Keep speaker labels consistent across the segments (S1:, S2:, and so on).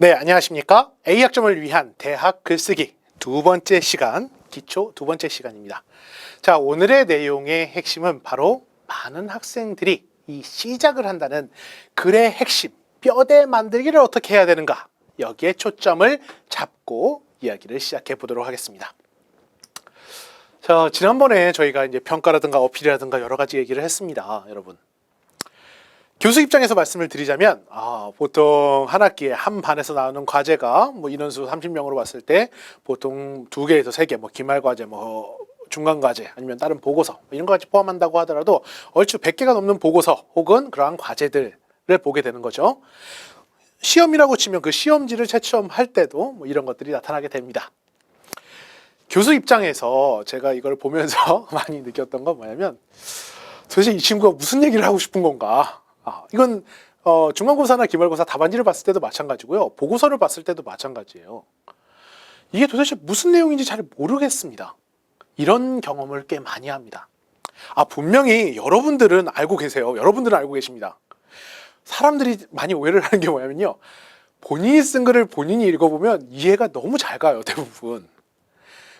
S1: 네, 안녕하십니까? A학점을 위한 대학 글쓰기 두 번째 시간, 기초 두 번째 시간입니다. 자, 오늘의 내용의 핵심은 바로 많은 학생들이 이 시작을 한다는 글의 핵심, 뼈대 만들기를 어떻게 해야 되는가? 여기에 초점을 잡고 이야기를 시작해 보도록 하겠습니다. 자, 지난번에 저희가 이제 평가라든가 어필이라든가 여러 가지 얘기를 했습니다, 여러분. 교수 입장에서 말씀을 드리자면 아, 보통 한 학기에 한 반에서 나오는 과제가 뭐 인원수 30명으로 봤을 때 보통 두 개에서 세 개, 뭐 기말 과제, 뭐 중간 과제 아니면 다른 보고서 뭐 이런 것까지 포함한다고 하더라도 얼추 100개가 넘는 보고서 혹은 그러한 과제들을 보게 되는 거죠. 시험이라고 치면 그 시험지를 채점할 때도 뭐 이런 것들이 나타나게 됩니다. 교수 입장에서 제가 이걸 보면서 많이 느꼈던 건 뭐냐면 도대체 이 친구가 무슨 얘기를 하고 싶은 건가? 아, 이건 어, 중간고사나 기말고사 답안지를 봤을 때도 마찬가지고요. 보고서를 봤을 때도 마찬가지예요. 이게 도대체 무슨 내용인지 잘 모르겠습니다. 이런 경험을 꽤 많이 합니다. 아, 분명히 여러분들은 알고 계세요. 여러분들은 알고 계십니다. 사람들이 많이 오해를 하는 게 뭐냐면요. 본인이 쓴 글을 본인이 읽어보면 이해가 너무 잘 가요, 대부분.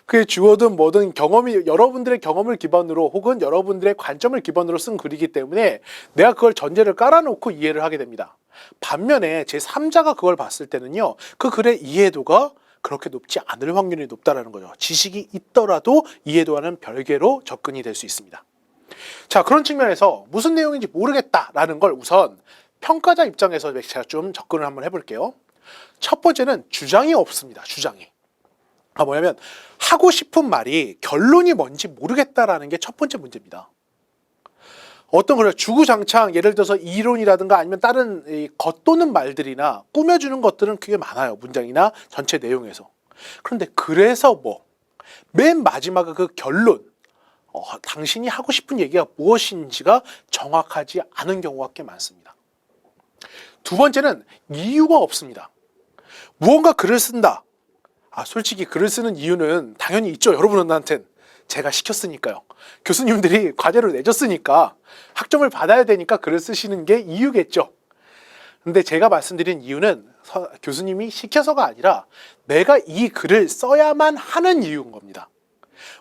S1: 그게 주어든 뭐든 경험이 여러분들의 경험을 기반으로 혹은 여러분들의 관점을 기반으로 쓴 글이기 때문에 내가 그걸 전제를 깔아놓고 이해를 하게 됩니다. 반면에 제 3자가 그걸 봤을 때는요, 그 글의 이해도가 그렇게 높지 않을 확률이 높다라는 거죠. 지식이 있더라도 이해도와는 별개로 접근이 될 수 있습니다. 자, 그런 측면에서 무슨 내용인지 모르겠다라는 걸 우선 평가자 입장에서 제가 좀 접근을 한번 해볼게요. 첫 번째는 주장이 없습니다. 주장이. 아, 뭐냐면 하고 싶은 말이 결론이 뭔지 모르겠다라는 게 첫 번째 문제입니다. 어떤 그래 주구장창 예를 들어서 이론이라든가 아니면 다른 이 겉도는 말들이나 꾸며주는 것들은 꽤 많아요 문장이나 전체 내용에서 그런데 그래서 뭐 맨 마지막에 그 결론 어, 당신이 하고 싶은 얘기가 무엇인지가 정확하지 않은 경우가 꽤 많습니다. 두 번째는 이유가 없습니다. 무언가 글을 쓴다. 아, 솔직히 글을 쓰는 이유는 당연히 있죠. 여러분한테는. 제가 시켰으니까요. 교수님들이 과제를 내줬으니까 학점을 받아야 되니까 글을 쓰시는 게 이유겠죠. 근데 제가 말씀드린 이유는 서- 교수님이 시켜서가 아니라 내가 이 글을 써야만 하는 이유인 겁니다.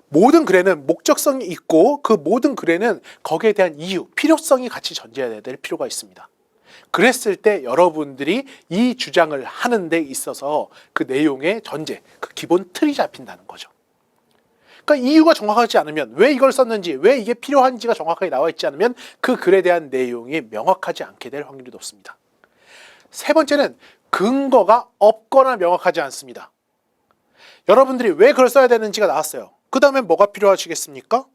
S1: 모든 글에는 목적성이 있고 그 모든 글에는 거기에 대한 이유, 필요성이 같이 전제해야 될 필요가 있습니다. 그랬을 때 여러분들이 이 주장을 하는 데 있어서 그 내용의 전제, 그 기본 틀이 잡힌다는 거죠. 그러니까 이유가 정확하지 않으면 왜 이걸 썼는지, 왜 이게 필요한지가 정확하게 나와 있지 않으면 그 글에 대한 내용이 명확하지 않게 될 확률이 높습니다. 세 번째는 근거가 없거나 명확하지 않습니다. 여러분들이 왜 글을 써야 되는지가 나왔어요. 그 다음에 뭐가 필요하시겠습니까?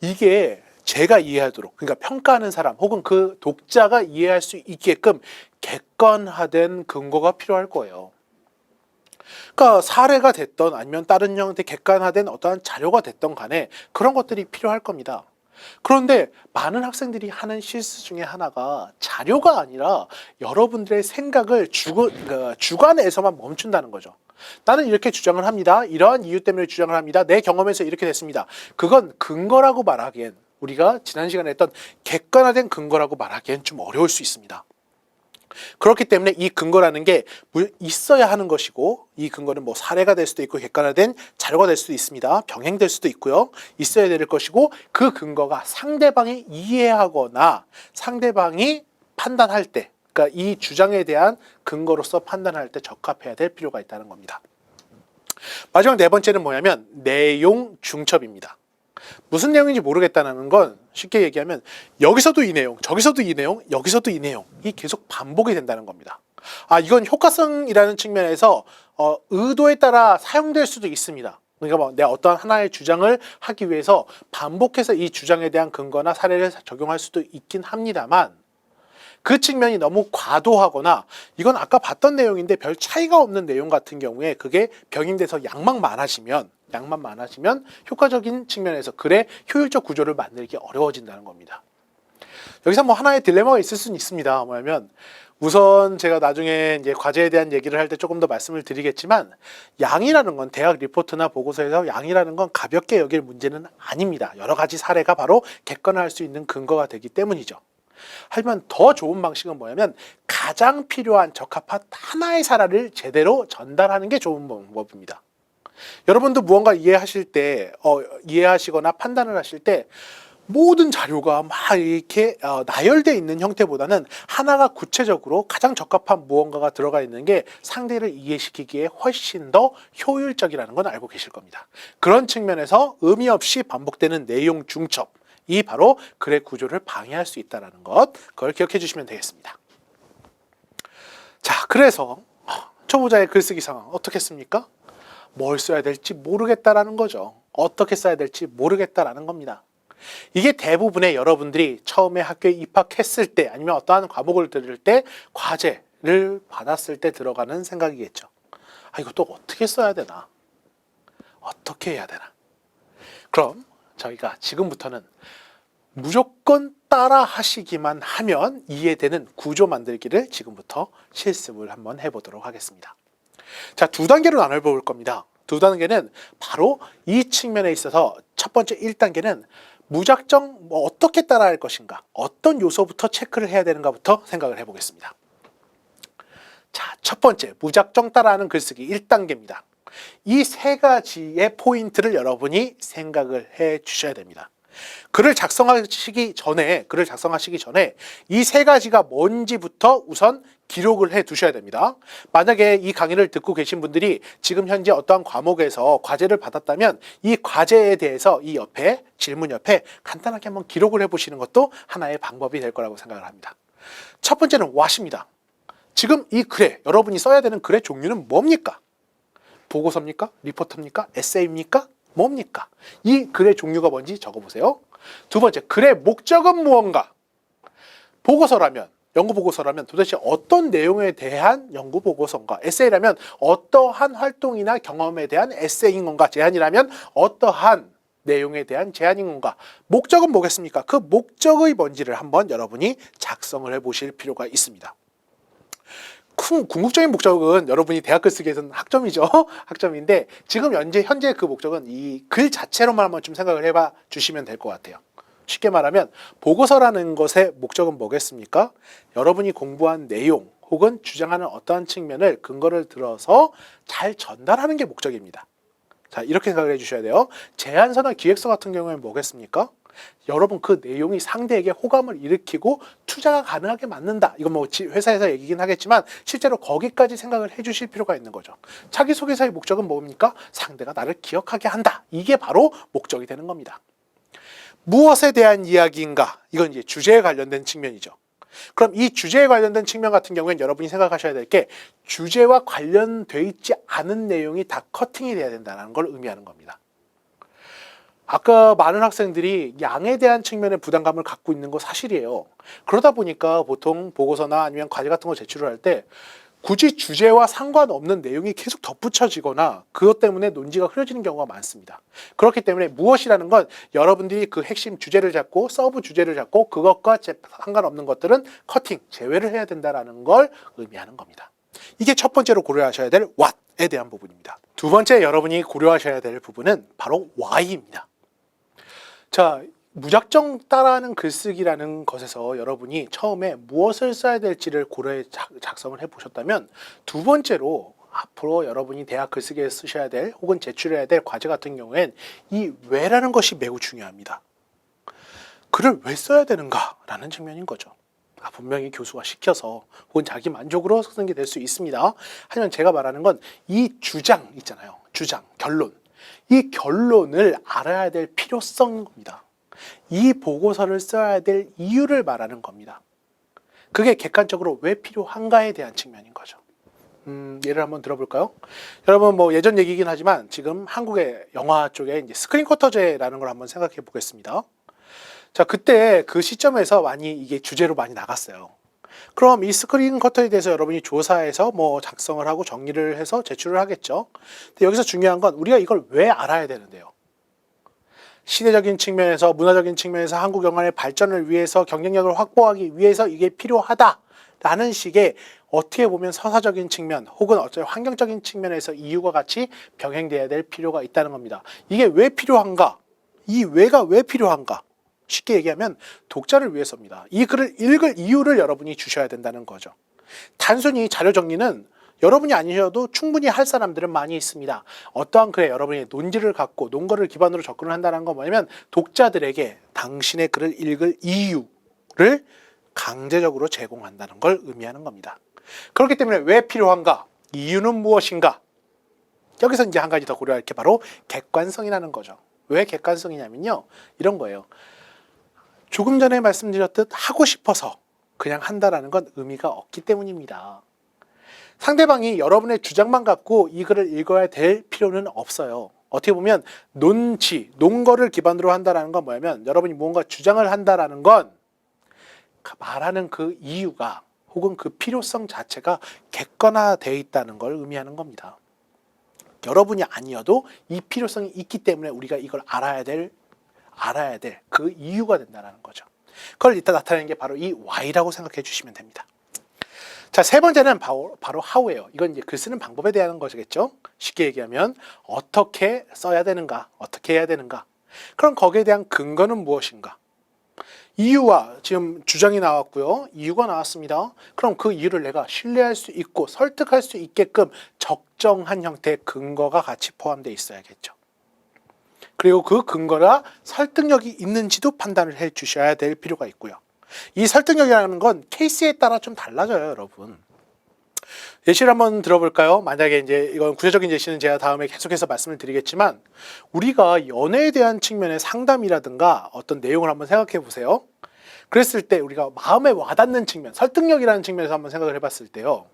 S1: 이게 제가 이해하도록 그러니까 평가하는 사람 혹은 그 독자가 이해할 수 있게끔 객관화된 근거가 필요할 거예요. 그러니까 사례가 됐던 아니면 다른 형태 객관화된 어떠한 자료가 됐던 간에 그런 것들이 필요할 겁니다. 그런데 많은 학생들이 하는 실수 중에 하나가 자료가 아니라 여러분들의 생각을 주거, 그 주관에서만 멈춘다는 거죠. 나는 이렇게 주장을 합니다. 이러한 이유 때문에 주장을 합니다. 내 경험에서 이렇게 됐습니다. 그건 근거라고 말하기엔 우리가 지난 시간에 했던 객관화된 근거라고 말하기엔 좀 어려울 수 있습니다. 그렇기 때문에 이 근거라는 게 물- 있어야 하는 것이고 이 근거는 뭐 사례가 될 수도 있고 객관화된 자료가 될 수도 있습니다. 병행될 수도 있고요. 있어야 될 것이고 그 근거가 상대방이 이해하거나 상대방이 판단할 때 그러니까 이 주장에 대한 근거로서 판단할 때 적합해야 될 필요가 있다는 겁니다. 마지막 네 번째는 뭐냐면 내용 중첩입니다. 무슨 내용인지 모르겠다는 건 쉽게 얘기하면 여기서도 이 내용, 저기서도 이 내용, 여기서도 이 내용이 계속 반복이 된다는 겁니다. 아, 이건 효과성이라는 측면에서 어, 의도에 따라 사용될 수도 있습니다. 그러니까 뭐 내가 어떤 하나의 주장을 하기 위해서 반복해서 이 주장에 대한 근거나 사례를 적용할 수도 있긴 합니다만 그 측면이 너무 과도하거나 이건 아까 봤던 내용인데 별 차이가 없는 내용 같은 경우에 그게 병행돼서 양만 많아지면 양만 많아지면 효과적인 측면에서 글의 효율적 구조를 만들기 어려워진다는 겁니다. 여기서 뭐 하나의 딜레마가 있을 수는 있습니다. 뭐냐면 우선 제가 나중에 이제 과제에 대한 얘기를 할 때 조금 더 말씀을 드리겠지만 양이라는 건 대학 리포트나 보고서에서 양이라는 건 가볍게 여길 문제는 아닙니다. 여러 가지 사례가 바로 객관화할 수 있는 근거가 되기 때문이죠. 하지만 더 좋은 방식은 뭐냐면 가장 필요한 적합한 하나의 사례를 제대로 전달하는 게 좋은 방법입니다. 여러분도 무언가 이해하실 때, 어, 이해하시거나 판단을 하실 때 모든 자료가 막 이렇게 어, 나열되어 있는 형태보다는 하나가 구체적으로 가장 적합한 무언가가 들어가 있는 게 상대를 이해시키기에 훨씬 더 효율적이라는 건 알고 계실 겁니다. 그런 측면에서 의미 없이 반복되는 내용 중첩, 이 바로 글의 구조를 방해할 수 있다는 것, 그걸 기억해 주시면 되겠습니다. 자, 그래서 초보자의 글쓰기 상황 어떻겠습니까? 뭘 써야 될지 모르겠다라는 거죠. 어떻게 써야 될지 모르겠다라는 겁니다. 이게 대부분의 여러분들이 처음에 학교에 입학했을 때 아니면 어떠한 과목을 들을 때 과제를 받았을 때 들어가는 생각이겠죠. 아, 이거 또 어떻게 써야 되나? 어떻게 해야 되나? 그럼 저희가 지금부터는 무조건 따라 하시기만 하면 이해되는 구조 만들기를 지금부터 실습을 한번 해보도록 하겠습니다. 자, 두 단계로 나눠볼 겁니다. 두 단계는 바로 이 측면에 있어서 첫 번째 1단계는 무작정 뭐 어떻게 따라할 것인가, 어떤 요소부터 체크를 해야 되는가부터 생각을 해보겠습니다. 자, 첫 번째, 무작정 따라하는 글쓰기 1단계입니다. 이 세 가지의 포인트를 여러분이 생각을 해 주셔야 됩니다. 글을 작성하시기 전에, 글을 작성하시기 전에 이 세 가지가 뭔지부터 우선 기록을 해 두셔야 됩니다. 만약에 이 강의를 듣고 계신 분들이 지금 현재 어떠한 과목에서 과제를 받았다면 이 과제에 대해서 이 옆에 질문 옆에 간단하게 한번 기록을 해 보시는 것도 하나의 방법이 될 거라고 생각을 합니다. 첫 번째는 what입니다. 지금 이 글에 여러분이 써야 되는 글의 종류는 뭡니까? 보고서입니까? 리포트입니까? 에세이입니까? 뭡니까? 이 글의 종류가 뭔지 적어보세요. 두 번째, 글의 목적은 무언가? 보고서라면, 연구 보고서라면 도대체 어떤 내용에 대한 연구 보고서인가? 에세이라면 어떠한 활동이나 경험에 대한 에세이인 건가? 제안이라면 어떠한 내용에 대한 제안인 건가? 목적은 뭐겠습니까? 그 목적의 뭔지를 한번 여러분이 작성을 해 보실 필요가 있습니다. 큰 궁극적인 목적은 여러분이 대학글 쓰기에서는 학점이죠. 학점인데 지금 현재 현재 그 목적은 이 글 자체로만 한번 좀 생각을 해봐 주시면 될 것 같아요. 쉽게 말하면 보고서라는 것의 목적은 뭐겠습니까? 여러분이 공부한 내용 혹은 주장하는 어떠한 측면을 근거를 들어서 잘 전달하는 게 목적입니다. 자, 이렇게 생각을 해 주셔야 돼요. 제안서나 기획서 같은 경우에는 뭐겠습니까? 여러분 그 내용이 상대에게 호감을 일으키고 투자가 가능하게 만든다. 이건 뭐 지- 회사에서 얘기긴 하겠지만 실제로 거기까지 생각을 해 주실 필요가 있는 거죠. 자기소개서의 목적은 뭡니까? 상대가 나를 기억하게 한다. 이게 바로 목적이 되는 겁니다. 무엇에 대한 이야기인가? 이건 이제 주제에 관련된 측면이죠. 그럼 이 주제에 관련된 측면 같은 경우에는 여러분이 생각하셔야 될 게 주제와 관련돼 있지 않은 내용이 다 커팅이 돼야 된다는 걸 의미하는 겁니다. 아까 많은 학생들이 양에 대한 측면의 부담감을 갖고 있는 거 사실이에요. 그러다 보니까 보통 보고서나 아니면 과제 같은 거 제출을 할 때 굳이 주제와 상관없는 내용이 계속 덧붙여지거나 그것 때문에 논지가 흐려지는 경우가 많습니다. 그렇기 때문에 무엇이라는 건 여러분들이 그 핵심 주제를 잡고 서브 주제를 잡고 그것과 제- 상관없는 것들은 커팅, 제외를 해야 된다라는 걸 의미하는 겁니다. 이게 첫 번째로 고려하셔야 될 what에 대한 부분입니다. 두 번째 여러분이 고려하셔야 될 부분은 바로 why입니다. 자, 무작정 따라하는 글쓰기라는 것에서 여러분이 처음에 무엇을 써야 될지를 고려해 작- 작성을 해 보셨다면 두 번째로 앞으로 여러분이 대학 글쓰기에 쓰셔야 될 혹은 제출해야 될 과제 같은 경우엔 이 왜라는 것이 매우 중요합니다. 글을 왜 써야 되는가라는 측면인 거죠. 아, 분명히 교수가 시켜서 혹은 자기 만족으로 쓰는 게 될 수 있습니다. 하지만 제가 말하는 건 이 주장 있잖아요. 주장, 결론. 이 결론을 알아야 될 필요성인 겁니다. 이 보고서를 써야 될 이유를 말하는 겁니다. 그게 객관적으로 왜 필요한가에 대한 측면인 거죠. 음, 예를 한번 들어볼까요? 여러분 뭐 예전 얘기긴 하지만 지금 한국의 영화 쪽에 이제 스크린 쿼터제라는 걸 한번 생각해 보겠습니다. 자, 그때 그 시점에서 많이 이게 주제로 많이 나갔어요. 그럼 이 스크린 커터에 대해서 여러분이 조사해서 뭐 작성을 하고 정리를 해서 제출을 하겠죠. 근데 여기서 중요한 건 우리가 이걸 왜 알아야 되는데요. 시대적인 측면에서 문화적인 측면에서 한국 영화의 발전을 위해서 경쟁력을 확보하기 위해서 이게 필요하다라는 식의 어떻게 보면 서사적인 측면 혹은 어쩌 환경적인 측면에서 이유가 같이 병행돼야 될 필요가 있다는 겁니다. 이게 왜 필요한가? 이 왜가 왜 필요한가? 쉽게 얘기하면 독자를 위해서입니다. 이 글을 읽을 이유를 여러분이 주셔야 된다는 거죠. 단순히 자료 정리는 여러분이 아니셔도 충분히 할 사람들은 많이 있습니다. 어떠한 글에 여러분이 논지를 갖고 논거를 기반으로 접근을 한다는 건 뭐냐면 독자들에게 당신의 글을 읽을 이유를 강제적으로 제공한다는 걸 의미하는 겁니다. 그렇기 때문에 왜 필요한가? 이유는 무엇인가? 여기서 이제 한 가지 더 고려할 게 바로 객관성이라는 거죠. 왜 객관성이냐면요. 이런 거예요. 조금 전에 말씀드렸듯 하고 싶어서 그냥 한다라는 건 의미가 없기 때문입니다. 상대방이 여러분의 주장만 갖고 이 글을 읽어야 될 필요는 없어요. 어떻게 보면 논지, 논거를 기반으로 한다라는 건 뭐냐면 여러분이 무언가 주장을 한다라는 건 말하는 그 이유가 혹은 그 필요성 자체가 객관화되어 있다는 걸 의미하는 겁니다. 여러분이 아니어도 이 필요성이 있기 때문에 우리가 이걸 알아야 될 알아야 될 그 이유가 된다는 거죠. 그걸 이따 나타내는 게 바로 이 why라고 생각해 주시면 됩니다. 자, 세 번째는 바로, 바로 how예요. 이건 이제 글 쓰는 방법에 대한 것이겠죠. 쉽게 얘기하면 어떻게 써야 되는가, 어떻게 해야 되는가. 그럼 거기에 대한 근거는 무엇인가? 이유와 지금 주장이 나왔고요. 이유가 나왔습니다. 그럼 그 이유를 내가 신뢰할 수 있고 설득할 수 있게끔 적정한 형태의 근거가 같이 포함되어 있어야겠죠. 그리고 그 근거가 설득력이 있는지도 판단을 해 주셔야 될 필요가 있고요. 이 설득력이라는 건 케이스에 따라 좀 달라져요, 여러분. 예시를 한번 들어볼까요? 만약에 이제 이건 구체적인 예시는 제가 다음에 계속해서 말씀을 드리겠지만 우리가 연애에 대한 측면의 상담이라든가 어떤 내용을 한번 생각해 보세요. 그랬을 때 우리가 마음에 와닿는 측면, 설득력이라는 측면에서 한번 생각을 해봤을 때요.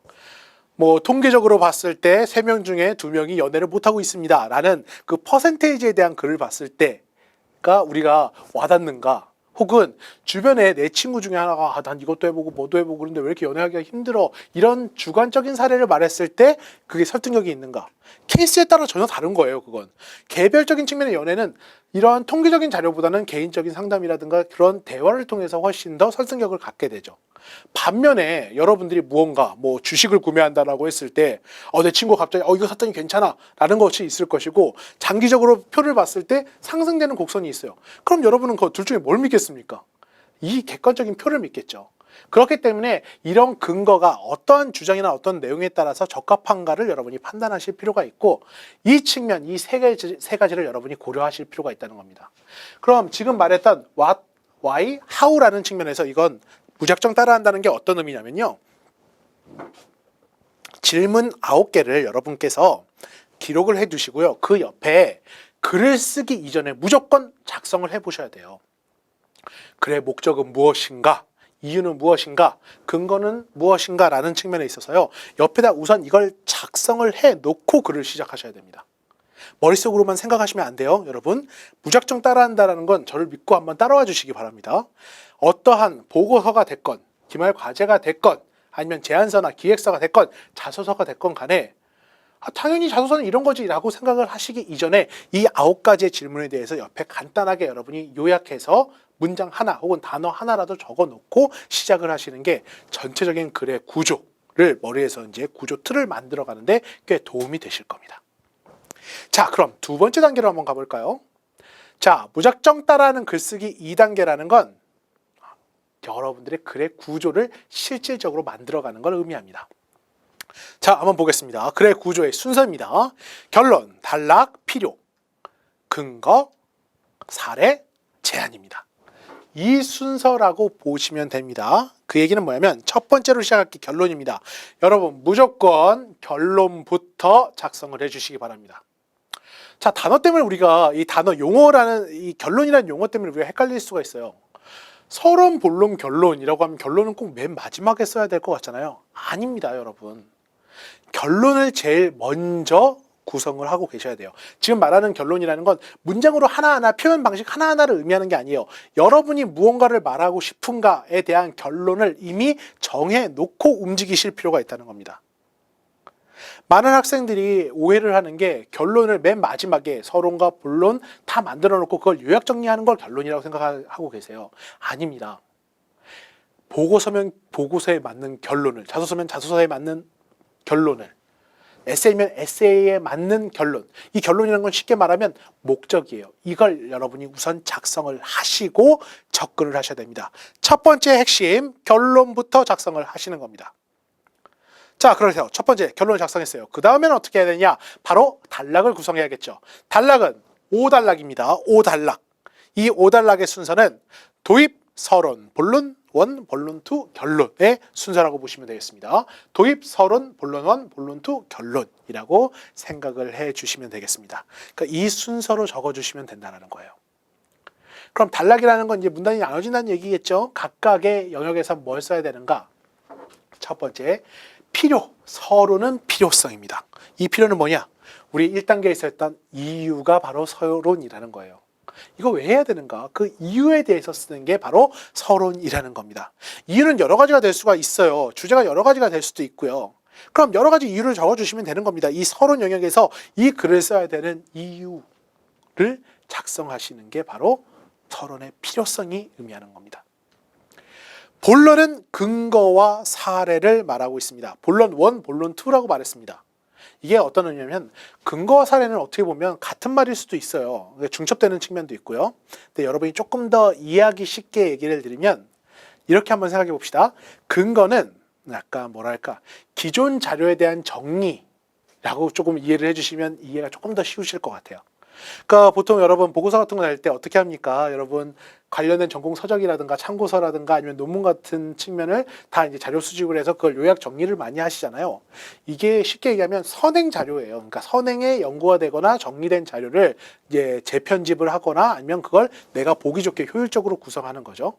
S1: 뭐 통계적으로 봤을 때 세 명 중에 두 명이 연애를 못하고 있습니다라는 그 퍼센테이지에 대한 글을 봤을 때가 우리가 와닿는가 혹은 주변에 내 친구 중에 하나가 아, 난 이것도 해보고 뭐도 해보고 그런데 왜 이렇게 연애하기가 힘들어? 이런 주관적인 사례를 말했을 때 그게 설득력이 있는가? 케이스에 따라 전혀 다른 거예요 그건. 개별적인 측면의 연애는 이러한 통계적인 자료보다는 개인적인 상담이라든가 그런 대화를 통해서 훨씬 더 설득력을 갖게 되죠 반면에 여러분들이 무언가 뭐 주식을 구매한다라고 했을 때 어 내 친구 가 갑자기 어 이거 샀더니 괜찮아라는 것이 있을 것이고 장기적으로 표를 봤을 때 상승되는 곡선이 있어요. 그럼 여러분은 그 둘 중에 뭘 믿겠습니까? 이 객관적인 표를 믿겠죠. 그렇기 때문에 이런 근거가 어떠한 주장이나 어떤 내용에 따라서 적합한가를 여러분이 판단하실 필요가 있고 이 측면 이 세 가지 세 가지를 여러분이 고려하실 필요가 있다는 겁니다. 그럼 지금 말했던 what, why, how라는 측면에서 이건 무작정 따라한다는 게 어떤 의미냐면요. 질문 9개를 여러분께서 기록을 해 두시고요. 그 옆에 글을 쓰기 이전에 무조건 작성을 해 보셔야 돼요. 글의 목적은 무엇인가? 이유는 무엇인가? 근거는 무엇인가? 라는 측면에 있어서요. 옆에다 우선 이걸 작성을 해 놓고 글을 시작하셔야 됩니다. 머릿속으로만 생각하시면 안 돼요, 여러분. 무작정 따라한다라는 건 저를 믿고 한번 따라와 주시기 바랍니다. 어떠한 보고서가 됐건, 기말 과제가 됐건, 아니면 제안서나 기획서가 됐건, 자소서가 됐건 간에 아, 당연히 자소서는 이런 거지라고 생각을 하시기 이전에 이 아홉 가지의 질문에 대해서 옆에 간단하게 여러분이 요약해서 문장 하나 혹은 단어 하나라도 적어 놓고 시작을 하시는 게 전체적인 글의 구조 를 머리에서 이제 구조 틀을 만들어 가는데 꽤 도움이 되실 겁니다. 자, 그럼 두 번째 단계로 한번 가볼까요? 자, 무작정 따라하는 글쓰기 2단계라는 건 여러분들의 글의 구조를 실질적으로 만들어가는 걸 의미합니다. 자, 한번 보겠습니다. 글의 구조의 순서입니다. 결론, 단락, 필요, 근거, 사례, 제안입니다. 이 순서라고 보시면 됩니다. 그 얘기는 뭐냐면 첫 번째로 시작할 게 결론입니다. 여러분 무조건 결론부터 작성을 해주시기 바랍니다. 자 단어 때문에 우리가 이 단어 용어라는 이 결론이라는 용어 때문에 우리가 헷갈릴 수가 있어요. 서론, 본론, 결론이라고 하면 결론은 꼭 맨 마지막에 써야 될 것 같잖아요. 아닙니다, 여러분. 결론을 제일 먼저 구성을 하고 계셔야 돼요. 지금 말하는 결론이라는 건 문장으로 하나하나 표현 방식 하나하나를 의미하는 게 아니에요. 여러분이 무언가를 말하고 싶은가에 대한 결론을 이미 정해 놓고 움직이실 필요가 있다는 겁니다. 많은 학생들이 오해를 하는 게 결론을 맨 마지막에 서론과 본론 다 만들어 놓고 그걸 요약 정리하는 걸 결론이라고 생각하고 계세요. 아닙니다. 보고서면 보고서에 맞는 결론을, 자소서면 자소서에 맞는 결론을 에세이면 에세이에 맞는 결론. 이 결론이라는 건 쉽게 말하면 목적이에요. 이걸 여러분이 우선 작성을 하시고 접근을 하셔야 됩니다. 첫 번째 핵심 결론부터 작성을 하시는 겁니다. 자, 그러세요. 첫 번째 결론을 작성했어요. 그 다음에는 어떻게 해야 되냐? 바로 단락을 구성해야겠죠. 단락은 5단락입니다. 5단락. 이 5단락의 순서는 도입, 서론, 본론, 원, 본론 2, 결론의 순서라고 보시면 되겠습니다. 도입, 서론, 본론 1, 본론 2, 결론이라고 생각을 해 주시면 되겠습니다. 그러니까 이 순서로 적어 주시면 된다는 거예요. 그럼 단락이라는 건 이제 문단이 나눠진다는 얘기겠죠. 각각의 영역에서 뭘 써야 되는가? 첫 번째, 필요. 서론은 필요성입니다. 이 필요는 뭐냐? 우리 1단계에서 했던 이유가 바로 서론이라는 거예요. 이거 왜 해야 되는가? 그 이유에 대해서 쓰는 게 바로 서론이라는 겁니다. 이유는 여러 가지가 될 수가 있어요. 주제가 여러 가지가 될 수도 있고요. 그럼 여러 가지 이유를 적어주시면 되는 겁니다. 이 서론 영역에서 이 글을 써야 되는 이유를 작성하시는 게 바로 서론의 필요성이 의미하는 겁니다. 본론은 근거와 사례를 말하고 있습니다. 본론 1, 본론 2라고 말했습니다. 이게 어떤 의미냐면 근거와 사례는 어떻게 보면 같은 말일 수도 있어요. 중첩되는 측면도 있고요. 근데 여러분이 조금 더 이해하기 쉽게 얘기를 드리면 이렇게 한번 생각해 봅시다. 근거는 약간 뭐랄까 기존 자료에 대한 정리라고 조금 이해를 해주시면 이해가 조금 더 쉬우실 것 같아요. 그러니까 보통 여러분 보고서 같은 거 낼 때 어떻게 합니까? 여러분 관련된 전공 서적이라든가 참고서라든가 아니면 논문 같은 측면을 다 이제 자료 수집을 해서 그걸 요약 정리를 많이 하시잖아요. 이게 쉽게 얘기하면 선행 자료예요. 그러니까 선행에 연구가 되거나 정리된 자료를 이제 재편집을 하거나 아니면 그걸 내가 보기 좋게 효율적으로 구성하는 거죠.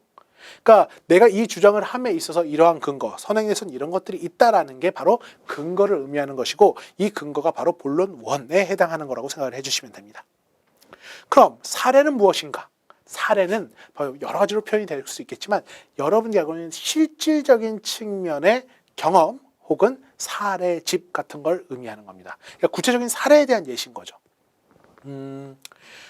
S1: 그러니까 내가 이 주장을 함에 있어서 이러한 근거, 선행에서는 이런 것들이 있다라는 게 바로 근거를 의미하는 것이고 이 근거가 바로 본론 원에 해당하는 거라고 생각을 해주시면 됩니다. 그럼 사례는 무엇인가? 사례는 바로 여러 가지로 표현이 될 수 있겠지만 여러분이 알고 있는 실질적인 측면의 경험 혹은 사례집 같은 걸 의미하는 겁니다. 그러니까 구체적인 사례에 대한 예시인 거죠. 음, 어,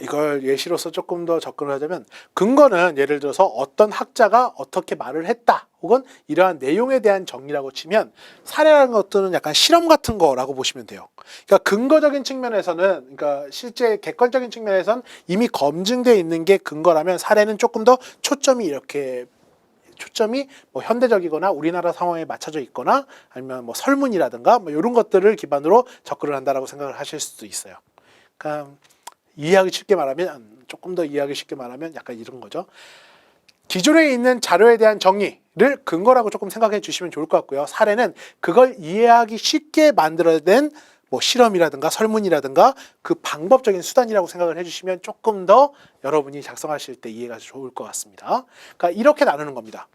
S1: 이걸 예시로서 조금 더 접근을 하자면 근거는 예를 들어서 어떤 학자가 어떻게 말을 했다 혹은 이러한 내용에 대한 정리라고 치면 사례라는 것들은 약간 실험 같은 거라고 보시면 돼요. 그러니까 근거적인 측면에서는 그러니까 실제 객관적인 측면에서는 이미 검증돼 있는 게 근거라면 사례는 조금 더 초점이 이렇게 초점이 뭐 현대적이거나 우리나라 상황에 맞춰져 있거나 아니면 뭐 설문이라든가 뭐 이런 것들을 기반으로 접근을 한다라고 생각을 하실 수도 있어요. 그러니까 이해하기 쉽게 말하면 조금 더 이해하기 쉽게 말하면 약간 이런 거죠. 기존에 있는 자료에 대한 정리를 근거라고 조금 생각해 주시면 좋을 것 같고요. 사례는 그걸 이해하기 쉽게 만들어낸 뭐 실험이라든가 설문이라든가 그 방법적인 수단이라고 생각을 해주시면 조금 더 여러분이 작성하실 때 이해가 좋을 것 같습니다. 그러니까 이렇게 나누는 겁니다.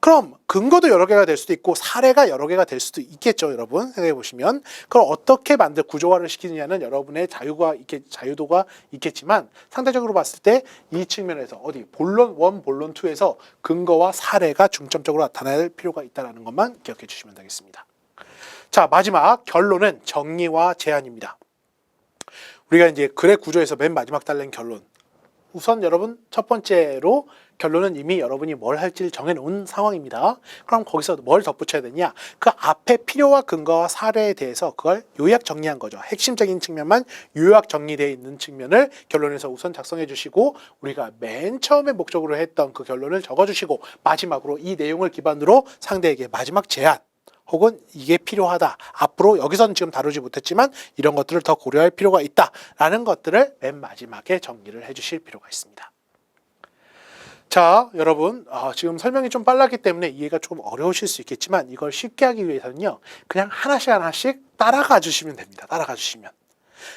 S1: 그럼 근거도 여러 개가 될 수도 있고 사례가 여러 개가 될 수도 있겠죠, 여러분 생각해 보시면 그걸 어떻게 만들 구조화를 시키느냐는 여러분의 자유가 있겠 자유도가 있겠지만 상대적으로 봤을 때 이 측면에서 어디 본론 1, 본론 2에서 근거와 사례가 중점적으로 나타날 필요가 있다는 것만 기억해 주시면 되겠습니다. 자 마지막 결론은 정리와 제안입니다. 우리가 이제 글의 구조에서 맨 마지막 달린 결론. 우선 여러분 첫 번째로 결론은 이미 여러분이 뭘 할지를 정해놓은 상황입니다. 그럼 거기서 뭘 덧붙여야 되냐? 그 앞에 필요와 근거와 사례에 대해서 그걸 요약 정리한 거죠. 핵심적인 측면만 요약 정리되어 있는 측면을 결론에서 우선 작성해 주시고 우리가 맨 처음에 목적으로 했던 그 결론을 적어 주시고 마지막으로 이 내용을 기반으로 상대에게 마지막 제안 혹은 이게 필요하다. 앞으로 여기서는 지금 다루지 못했지만 이런 것들을 더 고려할 필요가 있다라는 것들을 맨 마지막에 정리를 해주실 필요가 있습니다. 자, 여러분, 아, 지금 설명이 좀 빨랐기 때문에 이해가 조금 어려우실 수 있겠지만 이걸 쉽게 하기 위해서는요, 그냥 하나씩 하나씩 따라가 주시면 됩니다. 따라가 주시면.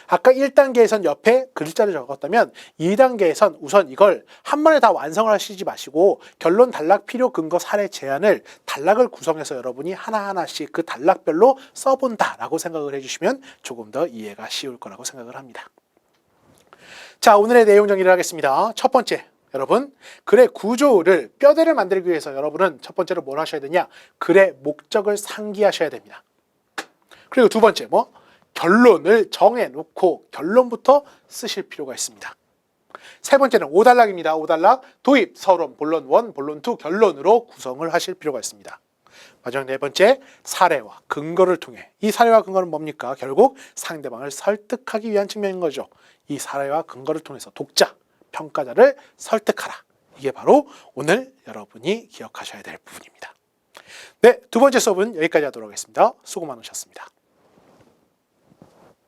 S1: 아까 1단계에선 옆에 글자를 적었다면 2단계에선 우선 이걸 한 번에 다 완성을 하시지 마시고 결론 단락 필요 근거 사례 제안을 단락을 구성해서 여러분이 하나하나씩 그 단락별로 써본다라고 생각을 해주시면 조금 더 이해가 쉬울 거라고 생각을 합니다. 자, 오늘의 내용 정리를 하겠습니다. 첫 번째, 여러분, 글의 구조를 뼈대를 만들기 위해서 여러분은 첫 번째로 뭘 하셔야 되냐? 글의 목적을 상기하셔야 됩니다. 그리고 두 번째, 뭐? 결론을 정해놓고 결론부터 쓰실 필요가 있습니다. 세 번째는 5단락입니다. 5단락 도입, 서론, 본론 1, 본론 2 결론으로 구성을 하실 필요가 있습니다. 마지막 네 번째 사례와 근거를 통해 이 사례와 근거는 뭡니까? 결국 상대방을 설득하기 위한 측면인 거죠. 이 사례와 근거를 통해서 독자, 평가자를 설득하라. 이게 바로 오늘 여러분이 기억하셔야 될 부분입니다. 네, 두 번째 수업은 여기까지 하도록 하겠습니다. 수고 많으셨습니다.